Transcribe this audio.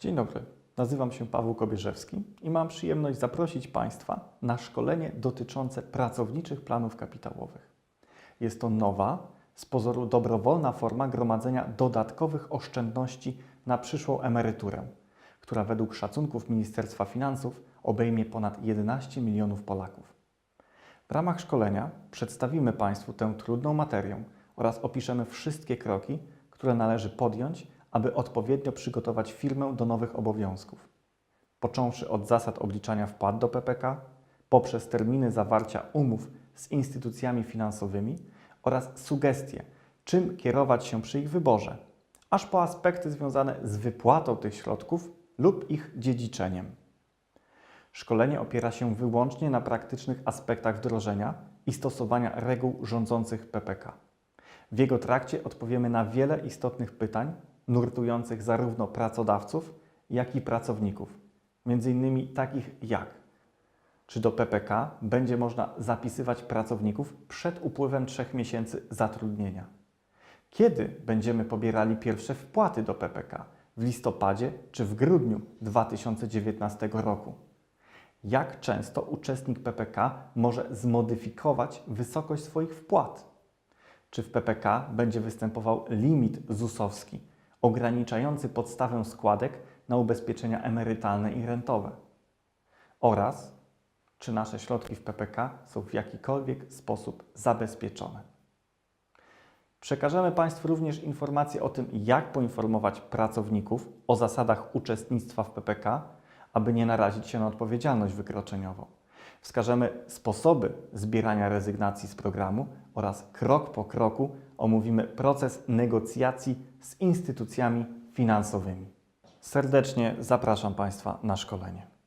Dzień dobry, nazywam się Paweł Kobierzewski i mam przyjemność zaprosić Państwa na szkolenie dotyczące pracowniczych planów kapitałowych. Jest to nowa, z pozoru dobrowolna forma gromadzenia dodatkowych oszczędności na przyszłą emeryturę, która według szacunków Ministerstwa Finansów obejmie ponad 11 milionów Polaków. W ramach szkolenia przedstawimy Państwu tę trudną materię oraz opiszemy wszystkie kroki, które należy podjąć, aby odpowiednio przygotować firmę do nowych obowiązków. Począwszy od zasad obliczania wpłat do PPK, poprzez terminy zawarcia umów z instytucjami finansowymi oraz sugestie, czym kierować się przy ich wyborze, aż po aspekty związane z wypłatą tych środków lub ich dziedziczeniem. Szkolenie opiera się wyłącznie na praktycznych aspektach wdrożenia i stosowania reguł rządzących PPK. W jego trakcie odpowiemy na wiele istotnych pytań nurtujących zarówno pracodawców, jak i pracowników. Między innymi takich jak czy do PPK będzie można zapisywać pracowników przed upływem trzech miesięcy zatrudnienia? Kiedy będziemy pobierali pierwsze wpłaty do PPK? W listopadzie czy w grudniu 2019 roku? Jak często uczestnik PPK może zmodyfikować wysokość swoich wpłat? Czy w PPK będzie występował limit ZUS-owski ograniczający podstawę składek na ubezpieczenia emerytalne i rentowe? Oraz czy nasze środki w PPK są w jakikolwiek sposób zabezpieczone? Przekażemy Państwu również informacje o tym, jak poinformować pracowników o zasadach uczestnictwa w PPK, aby nie narazić się na odpowiedzialność wykroczeniową. Wskażemy sposoby zbierania rezygnacji z programu oraz krok po kroku omówimy proces negocjacji z instytucjami finansowymi. Serdecznie zapraszam Państwa na szkolenie.